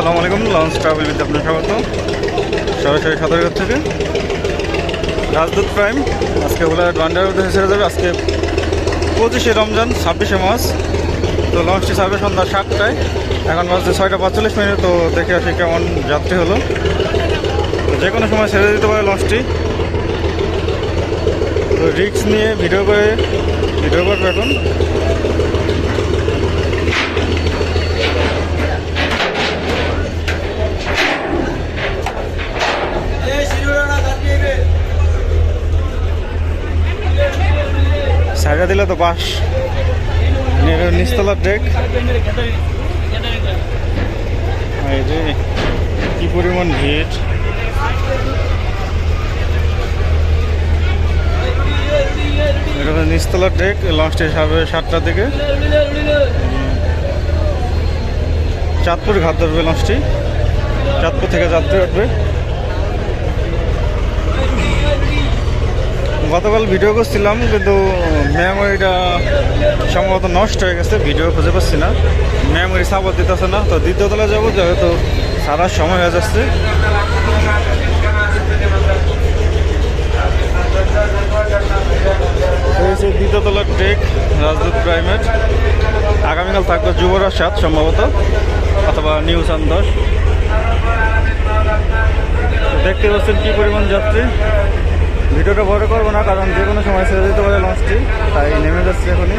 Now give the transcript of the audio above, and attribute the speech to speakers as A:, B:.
A: আসসালামু আলাইকুম launch travel বিথ আপনার স্বাগত। সরাসরি সাঁতারঘাট থেকে। রাজদূত প্রাইম, আজকে ওলা ডান্ডার উদ্দেশ্যে ছেড়ে যাবে। আজকে পঁচিশে রমজান, ছাব্বিশে মাস। তো লঞ্চটি ছাড়বে সন্ধ্যা সাতটায়। এখন বাজছে ছয়টা পাঁচচল্লিশ মিনিট, তো দেখে আসি কেমন যাত্রী হলো। যে কোনো সময় ছেড়ে দিতে পারে লঞ্চটি। তো রিক্স নিয়ে ভিডিও করে, ভিডিও করবে এখন সাইডে দিলে তো বাস। নিচতলার ডেক কি পরিমাণ ভিড়। এটা হলো নিচতলার ডেক লঞ্চটি সাড়ে সাতটার দিকে। চাঁদপুর ঘাট ধরবে লঞ্চটি চাঁদপুর থেকে যাত্রী উঠবে। গতকাল ভিডিও করছিলাম, কিন্তু মেমোরিটা সম্ভবত নষ্ট হয়ে গেছে, ভিডিও খুঁজে পাচ্ছি না। মেমোরি সাপোর্ট দিতেছে না, তো দ্বিতীয় তলা যাব, যেহেতু সারার সময় হয়ে যাচ্ছে। এই হচ্ছে দ্বিতীয় তলার ট্রেক রাজদূত প্রাইমেট। আগামীকাল থাকবে যুবরাজ সাত সম্ভবত, অথবা নিউ সন্তোষ দেখতে পাচ্ছেন কি পরিমাণ যাত্রী। ভিডিওটা বড় করব না, কারণ যে কোনো সময় ছেড়ে দিতে পারে লঞ্চটি তাই নেমে যাচ্ছে এখনই।